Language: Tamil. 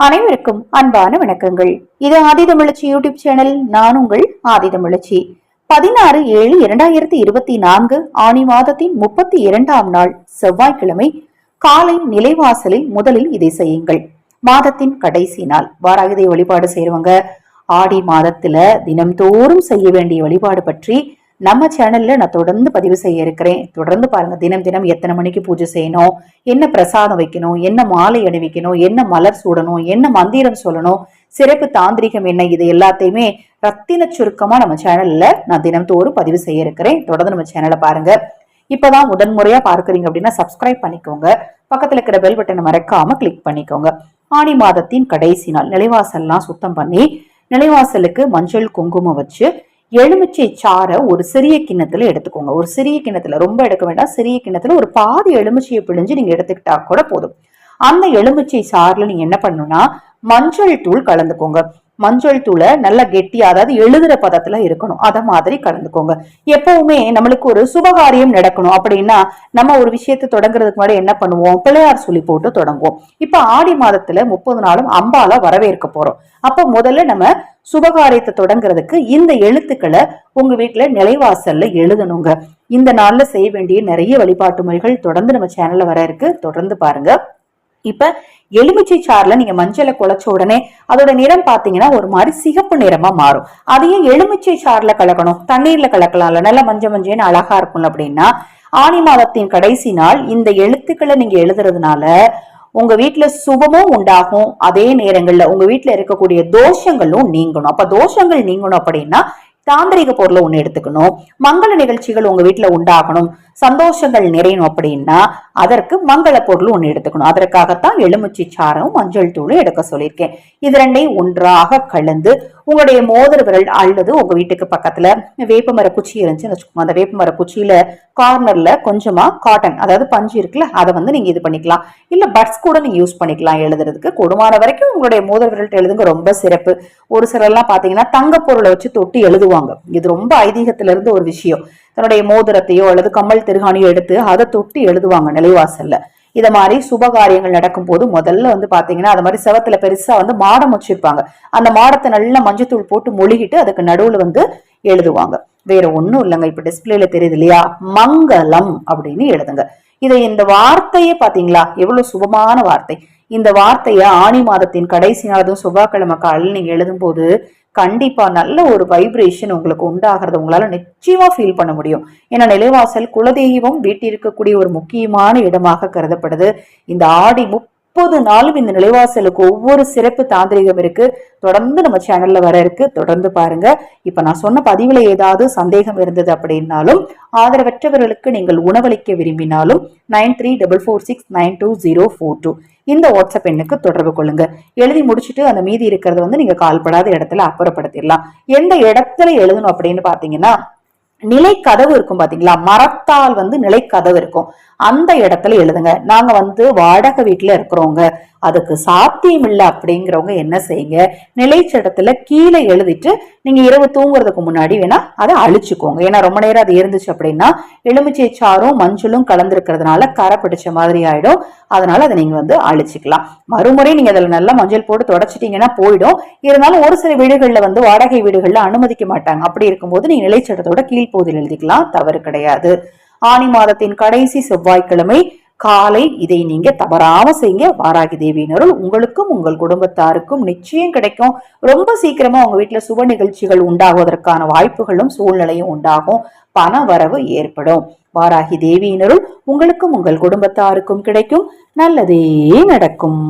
அனைவருக்கும் அன்பான வணக்கங்கள். இது ஆதிதமிழச்சி யூடியூப் சேனல் நான் உங்கள் ஆதிதமிழச்சி பதினாறு ஏழு இரண்டாயிரத்தி இருபத்தி நான்கு ஆணி மாதத்தின் முப்பத்தி இரண்டாம் நாள் செவ்வாய்க்கிழமை காலை நிலைவாசலில் முதலில் இதை செய்யுங்கள். மாதத்தின் கடைசி நாள். வாராகிதை வழிபாடு செய்றவங்க ஆடி மாதத்துல தினம்தோறும் செய்ய வேண்டிய வழிபாடு பற்றி நம்ம சேனல்ல நான் தொடர்ந்து பதிவு செய்ய இருக்கிறேன். தொடர்ந்து பாருங்க தினம் தினம் எத்தனை மணிக்கு பூஜை செய்யணும் என்ன பிரசாதம் வைக்கணும் என்ன மாலை அணிவிக்கணும் என்ன மலர் சூடணும் என்ன மந்திரம் சொல்லணும் சிறப்பு தாந்திரிகம் என்ன இது எல்லாத்தையுமே ரத்தின சுருக்கமா நம்ம சேனல்ல நான் தினம்தோறும் பதிவு செய்ய இருக்கிறேன். தொடர்ந்து நம்ம சேனலை பாருங்க. இப்பதான் முதன் முறையா பார்க்கறீங்க அப்படின்னா சப்ஸ்கிரைப் பண்ணிக்கோங்க. பக்கத்துல இருக்கிற பெல் பட்டனை மறக்காம கிளிக் பண்ணிக்கோங்க. ஆணி மாதத்தின் கடைசி நாள் நிலைவாசல்லாம் சுத்தம் பண்ணி நிலைவாசலுக்கு மஞ்சள் குங்குமம் வச்சு எலுமிச்சை சாறை ஒரு சிறிய கிண்ணத்துல எடுத்துக்கோங்க. ஒரு சிறிய கிண்ணத்துல ரொம்ப எடுக்க வேண்டாம். சிறிய கிண்ணத்துல ஒரு பாதி எலுமிச்சையை பிழிஞ்சு நீங்க எடுத்துக்கிட்டா கூட போதும். அந்த எலுமிச்சை சாறுல நீங்க என்ன பண்ணணும்னா மஞ்சள் தூள் கலந்துக்கோங்க. மஞ்சள் தூளை நல்லா கெட்டியா அதாவது எழுதுற பதத்துல இருக்கணும். அத மாதிரி கலந்துக்கோங்க எப்பவுமே நம்மளுக்கு ஒரு சுபகாரியம் நடக்கணும் அப்படின்னா நம்ம ஒரு விஷயத்தை தொடங்குறதுக்கு முன்னாடி என்ன பண்ணுவோம்? பிள்ளையார் சொல்லி போட்டு தொடங்குவோம். இப்ப ஆடி மாதத்துல முப்பது நாளும் அம்பால வரவேற்க போறோம். அப்ப முதல்ல நம்ம சுபகாரியத்தை தொடங்குறதுக்கு இந்த எழுத்துக்களை உங்க வீட்டுல நிலைவாசல்ல எழுதணுங்க. இந்த நாள்ல செய்ய வேண்டிய நிறைய வழிபாட்டு முறைகள் தொடர்ந்து நம்ம சேனல்ல வர இருக்கு. தொடர்ந்து பாருங்க. இப்ப எலுமிச்சை சாறுல நீங்க மஞ்சளை குழைச்ச உடனே அதோட நிறம் பாத்தீங்கன்னா ஒரு மாதிரி சிகப்பு நிறமா மாறும். அதையும் எலுமிச்சை சாறுல கலக்கணும். தண்ணீர்ல கலக்கலாம்ல நல்லா மஞ்சள் மஞ்சள்னு அழகா இருக்கும் அப்படின்னா ஆனி மாதத்தின் கடைசி நாள் இந்த எழுத்துக்களை நீங்க எழுதுறதுனால உங்க வீட்டுல சுபமும் உண்டாகும். அதே நேரங்கள்ல உங்க வீட்டுல இருக்கக்கூடிய தோஷங்களும் நீங்கணும். அப்ப தோஷங்கள் நீங்கணும் அப்படின்னா தாந்திரிக பொருளை ஒண்ணு எடுத்துக்கணும். மங்கள நிகழ்ச்சிகள் உங்க வீட்டுல உண்டாகணும். சந்தோஷங்கள் நிறையணும் அப்படின்னா அதற்கு மங்கள பொருள் ஒன்று எடுத்துக்கணும். அதற்காகத்தான் எலுமிச்சை சாரம் மஞ்சள் தூளும் எடுக்க சொல்லியிருக்கேன். இது ரெண்டையும் ஒன்றாக கலந்து உங்களுடைய மோதிர விரல் அல்லது உங்க வீட்டுக்கு பக்கத்துல வேப்பமர குச்சி இருந்துச்சுன்னு வச்சுக்கோங்க. அந்த வேப்பமர குச்சியில கார்னர்ல கொஞ்சமா காட்டன் அதாவது பஞ்சு இருக்குல்ல அதை வந்து நீங்க இது பண்ணிக்கலாம். இல்ல பட்ஸ் கூட நீங்க யூஸ் பண்ணிக்கலாம் எழுதுறதுக்கு. கொடுமான வரைக்கும் உங்களுடைய மோதிர விரல் எழுதுங்க ரொம்ப சிறப்பு. ஒரு சிலர்லாம் பாத்தீங்கன்னா தங்க பொருளை வச்சு தொட்டு எழுதுவாங்க. இது ரொம்ப ஐதீகத்துல இருந்து ஒரு விஷயம். தன்னுடைய மோதிரத்தையோ அல்லது கம்மல் திருகாணியோ எடுத்து அதை தொட்டு எழுதுவாங்க நிலைவாசல்ல. இத மாதிரி சுப காரியங்கள் நடக்கும் போது முதல்ல வந்து பாத்தீங்கன்னா அது மாதிரி செவத்துல பெருசா வந்து மாடம் வச்சிருப்பாங்க. அந்த மாடத்தை நல்லா மஞ்சத்தூள் போட்டு மொழிகிட்டு அதுக்கு நடுவுல வந்து எழுதுவாங்க. வேற ஒண்ணும் இல்லைங்க இப்ப டிஸ்பிளேல தெரியுது இல்லையா? மங்களம் அப்படின்னு எழுதுங்க. இதை இந்த வார்த்தையே பாத்தீங்களா? எவ்வளவு சுபமான வார்த்தை. இந்த வார்த்தையை ஆணி மாதத்தின் கடைசி நாளதும் செவ்வாய்க்கிழமை காலையில் நீங்க எழுதும்போது கண்டிப்பா நல்ல ஒரு வைப்ரேஷன் உங்களுக்கு உண்டாகிறது உங்களால நிச்சயமா ஃபீல் பண்ண முடியும். ஏன்னா நிலைவாசல் குலதெய்வம் வீட்டில் இருக்கக்கூடிய ஒரு முக்கியமான இடமாக கருதப்படுது. இந்த ஆடி முப்பது நாளும் இந்த நிலைவாசலுக்கு ஒவ்வொரு சிறப்பு தாந்திரிகம் இருக்கு. தொடர்ந்து நம்ம சேனல்ல வர இருக்கு. தொடர்ந்து பாருங்க. இப்ப நான் சொன்ன பதிவுல ஏதாவது சந்தேகம் இருந்தது அப்படின்னாலும் ஆதரவற்றவர்களுக்கு நீங்கள் உணவளிக்க விரும்பினாலும் nine three double four six nine two zero four two இந்த வாட்ஸ்அப் எண்ணுக்கு தொடர்பு கொள்ளுங்க. எழுதி முடிச்சுட்டு அந்த மீதி இருக்கிறத வந்து நீங்க கால்படாத இடத்துல அப்புறப்படுத்திடலாம். எந்த இடத்துல எழுதணும் அப்படின்னு பாத்தீங்கன்னா நிலை கதவு இருக்கும் பாத்தீங்களா? மரத்தால் வந்து நிலை கதவு இருக்கும். அந்த இடத்துல எழுதுங்க. நாங்க வந்து வாடகை வீட்டுல இருக்கிறோங்க. அதுக்கு சாத்தியம் இல்லை அப்படிங்கிறவங்க என்ன செய்யுங்க? நிலைச்சடத்துல கீழே எழுதிட்டு நீங்க இரவு தூங்குறதுக்கு முன்னாடி வேணா அதை அழிச்சுக்கோங்க. ஏன்னா ரொம்ப நேரம் அது இருந்துச்சு அப்படின்னா எலுமிச்சை சாரும் மஞ்சளும் கலந்துருக்கிறதுனால கரை பிடிச்ச மாதிரி ஆயிடும். அதனால அதை நீங்க வந்து அழிச்சுக்கலாம். மறுமுறை நீங்க அதில் நல்லா மஞ்சள் போட்டு தொடச்சிட்டீங்கன்னா போயிடும். இருந்தாலும் ஒரு சில வீடுகளில் வந்து வாடகை வீடுகளில் அனுமதிக்க மாட்டாங்க. அப்படி இருக்கும்போது நீங்க நிலைச்சட்டத்தோட கீழ்ப்பகுதியில் எழுதிக்கலாம். தவறு கிடையாது. ஆனி மாதத்தின் கடைசி செவ்வாய்க்கிழமை காலை இதை நீங்க தவறாம செய்யுங்க. வாராகி தேவியினருள் உங்களுக்கும் உங்கள் குடும்பத்தாருக்கும் நிச்சயம் கிடைக்கும். ரொம்ப சீக்கிரமா உங்க வீட்டுல சுப நிகழ்ச்சிகள் உண்டாகுவதற்கான வாய்ப்புகளும் சூழ்நிலையும் உண்டாகும். பண வரவு ஏற்படும். வாராகி தேவியினருள் உங்களுக்கும் உங்கள் குடும்பத்தாருக்கும் கிடைக்கும். நல்லதே நடக்கும்.